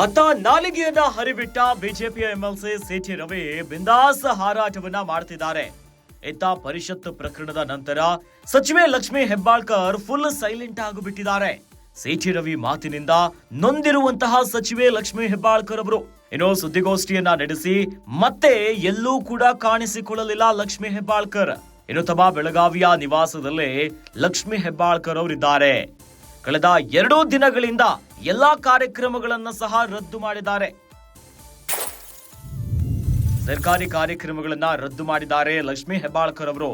ಅತ್ತ ನಾಲಿಗೆಯನ್ನ ಹರಿಬಿಟ್ಟ ಬಿಜೆಪಿಯ MLC city Ravi ಬಿಂದಾಸ್ ಹಾರಾಟವನ್ನ ಮಾಡ್ತಿದ್ದಾರೆ. ಇತ್ತ ಪರಿಷತ್ ಪ್ರಕರಣದ ನಂತರ ಸಚಿವೆ ಲಕ್ಷ್ಮಿ ಹೆಬ್ಬಾಳ್ಕರ್ ಫುಲ್ ಸೈಲೆಂಟ್ ಆಗಿಬಿಟ್ಟಿದ್ದಾರೆ. ಸಿಟಿ ರವಿ ಮಾತಿನಿಂದ ನೊಂದಿರುವಂತಹ ಸಚಿವೆ ಲಕ್ಷ್ಮಿ ಹೆಬ್ಬಾಳ್ಕರ್ ಅವರು. ಇನ್ನು ಸುದ್ದಿಗೋಷ್ಠಿಯನ್ನ ನಡೆಸಿ ಮತ್ತೆ ಎಲ್ಲೂ ಕೂಡ ಕಾಣಿಸಿಕೊಳ್ಳಲಿಲ್ಲ ಲಕ್ಷ್ಮಿ ಹೆಬ್ಬಾಳ್ಕರ್. ಇನ್ನು ತಮ್ಮ ಬೆಳಗಾವಿಯ ನಿವಾಸದಲ್ಲೇ ಲಕ್ಷ್ಮಿ ಹೆಬ್ಬಾಳ್ಕರ್ ಅವರಿದ್ದಾರೆ. ಕಳೆದ ಎರಡೂ ದಿನಗಳಿಂದ ಎಲ್ಲಾ ಕಾರ್ಯಕ್ರಮಗಳನ್ನು ಸಹ ರದ್ದು ಮಾಡಿದ್ದಾರೆ. ಸರ್ಕಾರಿ ಕಾರ್ಯಕ್ರಮಗಳನ್ನ ರದ್ದು ಮಾಡಿದ್ದಾರೆ ಲಕ್ಷ್ಮಿ ಹೆಬ್ಬಾಳ್ಕರ್ ಅವರು.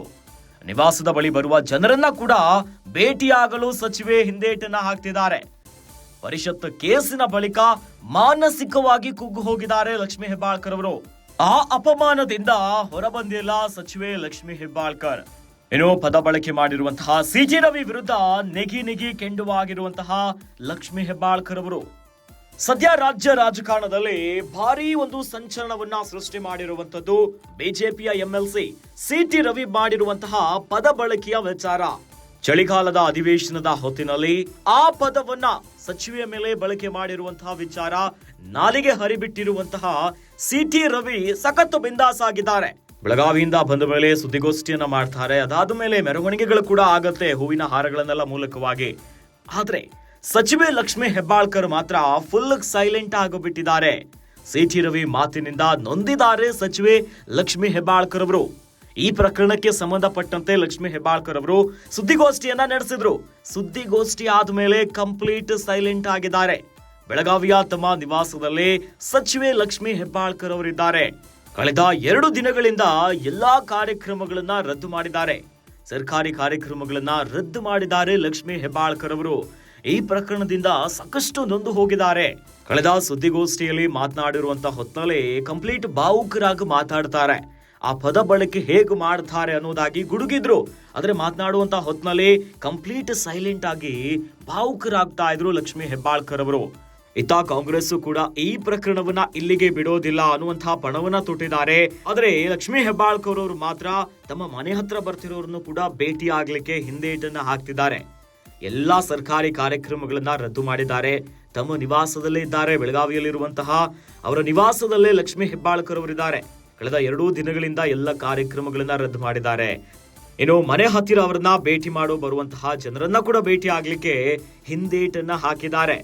ನಿವಾಸದ ಬಳಿ ಬರುವ ಜನರನ್ನ ಕೂಡ ಭೇಟಿಯಾಗಲು ಸಚಿವೆ ಹಿಂದೇಟನ್ನ ಹಾಕ್ತಿದ್ದಾರೆ. ಪರಿಷತ್ ಕೇಸಿನ ಬಳಿಕ ಮಾನಸಿಕವಾಗಿ ಕುಗ್ಗು ಹೋಗಿದ್ದಾರೆ ಲಕ್ಷ್ಮಿ ಹೆಬ್ಬಾಳ್ಕರ್ ಅವರು. ಆ ಅಪಮಾನದಿಂದ ಹೊರಬಂದಿಲ್ಲ ಸಚಿವೆ ಲಕ್ಷ್ಮಿ ಹೆಬ್ಬಾಳ್ಕರ್. ಇನ್ನು ಪದ ಬಳಕೆ ಮಾಡಿರುವಂತಹ ಸಿ ಜಿ ರವಿ ವಿರುದ್ಧ ನೆಗಿ ನೆಗಿ ಕೆಂಡುವಾಗಿರುವಂತಹ ಲಕ್ಷ್ಮಿ ಹೆಬ್ಬಾಳ್ಕರ್ ಅವರು. ಸದ್ಯ ರಾಜ್ಯ ರಾಜಕಾರಣದಲ್ಲಿ ಭಾರಿ ಒಂದು ಸಂಚಲನವನ್ನ ಸೃಷ್ಟಿ ಮಾಡಿರುವಂತದ್ದು ಬಿಜೆಪಿಯ ಎಂಎಲ್ಸಿ ಸಿಟಿ ರವಿ ಮಾಡಿರುವಂತಹ ಪದ ಬಳಕೆಯ ವಿಚಾರ. ಚಳಿಗಾಲದ ಅಧಿವೇಶನದ ಹೊತ್ತಿನಲ್ಲಿ ಆ ಪದವನ್ನ ಸಚಿವೆಯ ಮೇಲೆ ಬಳಕೆ ಮಾಡಿರುವಂತಹ ವಿಚಾರ ನಾಲಿಗೆ ಹರಿಬಿಟ್ಟಿರುವಂತಹ ಸಿಟಿ ರವಿ ಸಖತ್ತು ಬಿಂದಾಸ್ ಆಗಿದ್ದಾರೆ. ಬೆಳಗಾವಿಯಿಂದ ಬಂದ ಮೇಲೆ ಸುದ್ದಿಗೋಷ್ಠಿಯನ್ನ ಮಾಡ್ತಾರೆ. ಅದಾದ ಮೇಲೆ ಮೆರವಣಿಗೆಗಳು ಕೂಡ ಆಗತ್ತೆ ಹೂವಿನ ಹಾರಗಳನ್ನೆಲ್ಲ ಮೂಲಕವಾಗಿ. ಆದ್ರೆ ಸಚಿವೆ ಲಕ್ಷ್ಮಿ ಹೆಬ್ಬಾಳ್ಕರ್ ಮಾತ್ರ ಫುಲ್ ಸೈಲೆಂಟ್ ಆಗಿಬಿಟ್ಟಿದ್ದಾರೆ ಸಿಟಿ ರವಿ ಮಾತಿನಿಂದ ನೊಂದಿದ್ದಾರೆ ಸಚಿವೆ ಲಕ್ಷ್ಮಿ ಹೆಬ್ಬಾಳ್ಕರ್ ಅವರು. ಈ ಪ್ರಕರಣಕ್ಕೆ ಸಂಬಂಧಪಟ್ಟಂತೆ ಲಕ್ಷ್ಮಿ ಹೆಬ್ಬಾಳ್ಕರ್ ಅವರು ಸುದ್ದಿಗೋಷ್ಠಿಯನ್ನ ನಡೆಸಿದ್ರು. ಸುದ್ದಿಗೋಷ್ಠಿ ಆದ್ಮೇಲೆ ಕಂಪ್ಲೀಟ್ ಸೈಲೆಂಟ್ ಆಗಿದ್ದಾರೆ. ಬೆಳಗಾವಿಯ ತಮ್ಮ ನಿವಾಸದಲ್ಲಿ ಸಚಿವೆ ಲಕ್ಷ್ಮಿ ಹೆಬ್ಬಾಳ್ಕರ್ ಅವರಿದ್ದಾರೆ. ಕಳೆದ ಎರಡು ದಿನಗಳಿಂದ ಎಲ್ಲಾ ಕಾರ್ಯಕ್ರಮಗಳನ್ನ ರದ್ದು ಮಾಡಿದ್ದಾರೆ. ಸರ್ಕಾರಿ ಕಾರ್ಯಕ್ರಮಗಳನ್ನ ರದ್ದು ಮಾಡಿದ್ದಾರೆ ಲಕ್ಷ್ಮಿ ಹೆಬ್ಬಾಳ್ಕರ್ ಅವರು. ಈ ಪ್ರಕರಣದಿಂದ ಸಾಕಷ್ಟು ನೊಂದು ಹೋಗಿದ್ದಾರೆ. ಕಳೆದ ಸುದ್ದಿಗೋಷ್ಠಿಯಲ್ಲಿ ಮಾತನಾಡಿರುವಂತಹ ಹೊತ್ತಲ್ಲಿ ಕಂಪ್ಲೀಟ್ ಭಾವುಕರಾಗಿ ಮಾತಾಡ್ತಾರೆ. ಆ ಪದ ಬಳಕೆ ಹೇಗೆ ಮಾಡ್ತಾರೆ ಅನ್ನೋದಾಗಿ ಗುಡುಗಿದ್ರು. ಆದರೆ ಮಾತನಾಡುವಂತ ಹೊತ್ತಿನಲ್ಲಿ ಕಂಪ್ಲೀಟ್ ಸೈಲೆಂಟ್ ಆಗಿ ಭಾವುಕರಾಗ್ತಾ ಇದ್ರು ಲಕ್ಷ್ಮಿ ಹೆಬ್ಬಾಳ್ಕರ್ ಅವರು. ಇತ್ತ ಕಾಂಗ್ರೆಸ್ ಕೂಡ ಈ ಪ್ರಕರಣವನ್ನ ಇಲ್ಲಿಗೆ ಬಿಡೋದಿಲ್ಲ ಅನ್ನುವಂತಹ ಪಣವನ್ನ ತೊಟ್ಟಿದ್ದಾರೆ. ಆದ್ರೆ ಲಕ್ಷ್ಮಿ ಹೆಬ್ಬಾಳ್ಕರ್ ಅವರು ಮಾತ್ರ ತಮ್ಮ ಮನೆ ಹತ್ರ ಬರ್ತಿರೋರನ್ನು ಕೂಡ ಭೇಟಿ ಆಗ್ಲಿಕ್ಕೆ ಹಿಂದೇಟನ್ನ ಹಾಕ್ತಿದ್ದಾರೆ. ಎಲ್ಲಾ ಸರ್ಕಾರಿ ಕಾರ್ಯಕ್ರಮಗಳನ್ನ ರದ್ದು ಮಾಡಿದ್ದಾರೆ. ತಮ್ಮ ನಿವಾಸದಲ್ಲೇ ಇದ್ದಾರೆ, ಬೆಳಗಾವಿಯಲ್ಲಿರುವಂತಹ ಅವರ ನಿವಾಸದಲ್ಲೇ ಲಕ್ಷ್ಮಿ ಹೆಬ್ಬಾಳ್ಕರ್ ಅವರಿದ್ದಾರೆ ಕಳೆದ ಎರಡೂ ದಿನಗಳಿಂದ ಎಲ್ಲ ಕಾರ್ಯಕ್ರಮಗಳನ್ನ ರದ್ದು ಮಾಡಿದ್ದಾರೆ. ಇನ್ನು ಮನೆ ಹತ್ತಿರ ಅವರನ್ನ ಭೇಟಿ ಮಾಡೋ ಬರುವಂತಹ ಜನರನ್ನ ಕೂಡ ಭೇಟಿ ಆಗ್ಲಿಕ್ಕೆ ಹಿಂದೇಟನ್ನ ಹಾಕಿದ್ದಾರೆ.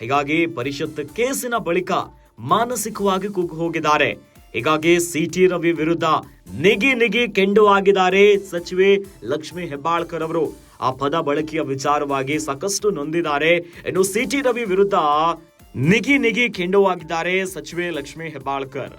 ಹೀಗಾಗಿ ಪರಿಷತ್ ಕೇಸಿನ ಬಳಿಕ ಮಾನಸಿಕವಾಗಿ ಕುಗ್ಗು ಹೋಗಿದ್ದಾರೆ ಹೀಗಾಗಿ ಸಿಟಿ ರವಿ ವಿರುದ್ಧ ನಿಗಿ ನಿಗಿ ಕೆಂಡು ಆಗಿದ್ದಾರೆ ಸಚಿವೆ ಲಕ್ಷ್ಮಿ ಹೆಬ್ಬಾಳ್ಕರ್ ಅವರು. ಆ ಪದ ಬಳಕೆಯ ವಿಚಾರವಾಗಿ ಸಾಕಷ್ಟು ನೊಂದಿದ್ದಾರೆ. ಇನ್ನು ಸಿಟಿ ರವಿ ವಿರುದ್ಧ ನಿಗಿ ನಿಗಿ ಕೆಂಡುವಾಗಿದ್ದಾರೆ ಸಚಿವೆ ಲಕ್ಷ್ಮಿ ಹೆಬ್ಬಾಳ್ಕರ್.